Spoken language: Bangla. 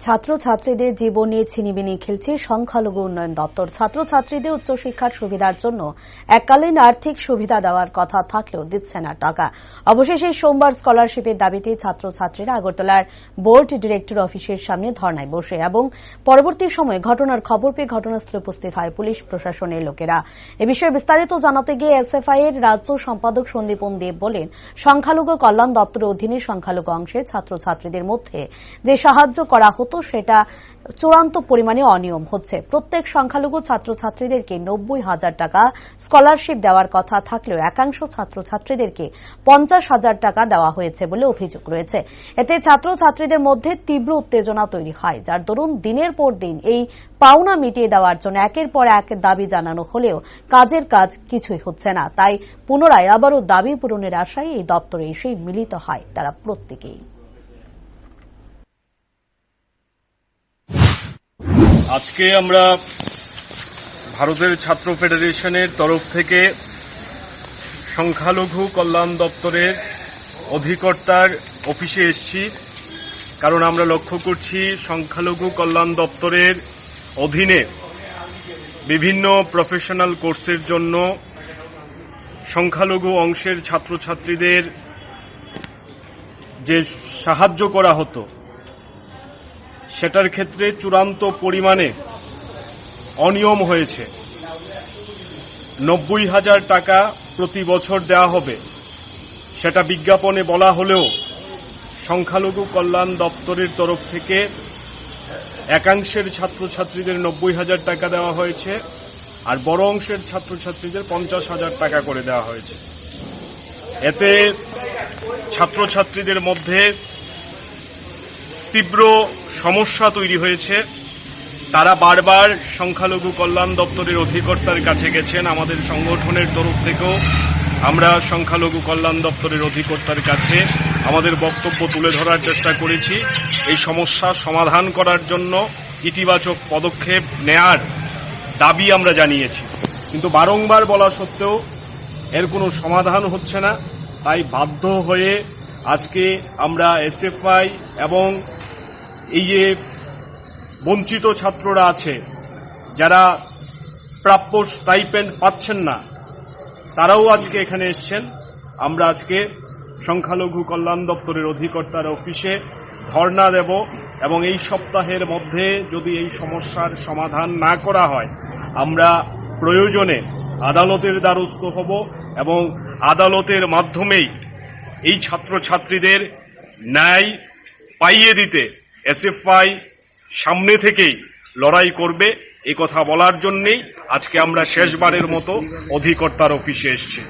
ছাত্রছাত্রীদের জীবন নিয়ে ছিনিবিনি খেলছে সংখ্যালঘু উন্নয়ন দপ্তর। ছাত্রছাত্রীদের উচ্চশিক্ষার সুবিধার জন্য এককালীন আর্থিক সুবিধা দেওয়ার কথা থাকলেও দিচ্ছে না টাকা। অবশেষে সোমবার স্কলারশিপের দাবিতে ছাত্রছাত্রীরা আগরতলার বোর্ড ডিরেক্টর অফিসের সামনে ধর্নায় বসে এবং পরবর্তী সময়ে ঘটনার খবর পেয়ে ঘটনাস্থলে উপস্থিত হয় পুলিশ প্রশাসনের লোকেরা। এ বিষয়ে বিস্তারিত জানাতে গিয়ে এসএফআই এর রাজ্য সম্পাদক সন্দীপন দেব বলেন, সংখ্যালঘু কল্যাণ দপ্তরের অধীনে সংখ্যালঘু অংশের ছাত্রছাত্রীদের মধ্যে যে সাহায্য করা হতো সেটা চূড়ান্ত পরিমাণে অনিয়ম হচ্ছে। প্রত্যেক সংখ্যালঘু ছাত্রছাত্রীদেরকে নব্বই হাজার টাকা স্কলারশিপ দেওয়ার কথা থাকলেও একাংশ ছাত্রছাত্রীদেরকে পঞ্চাশ হাজার টাকা দেওয়া হয়েছে বলে অভিযোগ রয়েছে। এতে ছাত্রছাত্রীদের মধ্যে তীব্র উত্তেজনা তৈরি হয়, যার দরুন দিনের পর দিন এই পাওনা মিটিয়ে দেওয়ার জন্য একের পর এক দাবি জানানো হলেও কাজের কাজ কিছুই হচ্ছে না। তাই পুনরায় আবারও দাবি পূরণের আশায় এই দপ্তরে এসে মিলিত হয় তারা প্রত্যেকেই। আজকে আমরা ভারতের ছাত্র ফেডারেশনের তরফ থেকে সংখ্যালঘু কল্যাণ দপ্তরের অধিকর্তার অফিসে এসেছি, কারণ আমরা লক্ষ্য করছি সংখ্যালঘু কল্যাণ দপ্তরের অধীনে বিভিন্ন প্রফেশনাল কোর্সের জন্য সংখ্যালঘু অংশের ছাত্রছাত্রীদের যে সাহায্য করা হতো সেটার ক্ষেত্রে চূড়ান্ত পরিমাণে অনিয়ম হয়েছে। নব্বই হাজার টাকা প্রতি বছর দেওয়া হবে। সেটা বিজ্ঞাপনে বলা হলেও সংখ্যালঘু কল্যাণ দপ্তরের তরফ থেকে একাংশের ছাত্রছাত্রীদের নব্বই হাজার টাকা দেওয়া হয়েছে আর বড় অংশের ছাত্রছাত্রীদের পঞ্চাশ হাজার টাকা করে দেওয়া হয়েছে। এতে ছাত্রছাত্রীদের মধ্যে তীব্র সমস্যা তৈরি হয়েছে। তারা বারবার সংখ্যালঘু কল্যাণ দপ্তরের অধিকর্তার কাছে গেছেন আমাদের সংগঠনের তরফ থেকেও। আমরা সংখ্যালঘু কল্যাণ দপ্তরের অধিকর্তার কাছে আমাদের বক্তব্য তুলে ধরার চেষ্টা করেছি। এই সমস্যা সমাধান করার জন্য ইতিবাচক পদক্ষেপ নেয়ার দাবি আমরা জানিয়েছি। কিন্তু বারংবার বলা সত্ত্বেও এর কোনো সমাধান হচ্ছে না। তাই বাধ্য হয়ে আজকে আমরা এসএফআই এবং এই যে বঞ্চিত ছাত্ররা আছে, যারা প্রাপ্য স্টাইপেন্ড পাচ্ছেন না, তারাও আজকে এখানে এসছেন। আমরা আজকে সংখ্যালঘু কল্যাণ দপ্তরের অধিকর্তার অফিসে ধর্ণা দেব এবং এই সপ্তাহের মধ্যে যদি এই সমস্যার সমাধান না করা হয়, আমরা প্রয়োজনে আদালতের দ্বারস্থ হব এবং আদালতের মাধ্যমেই এই ছাত্রছাত্রীদের ন্যায় পাইয়ে দিতে এসএফআই সামনে থেকেই লড়াই করবে, এ কথা বলার জন্যেই আজকে আমরা শেষবারের মতো অধিকর্তার অফিসে এসেছি।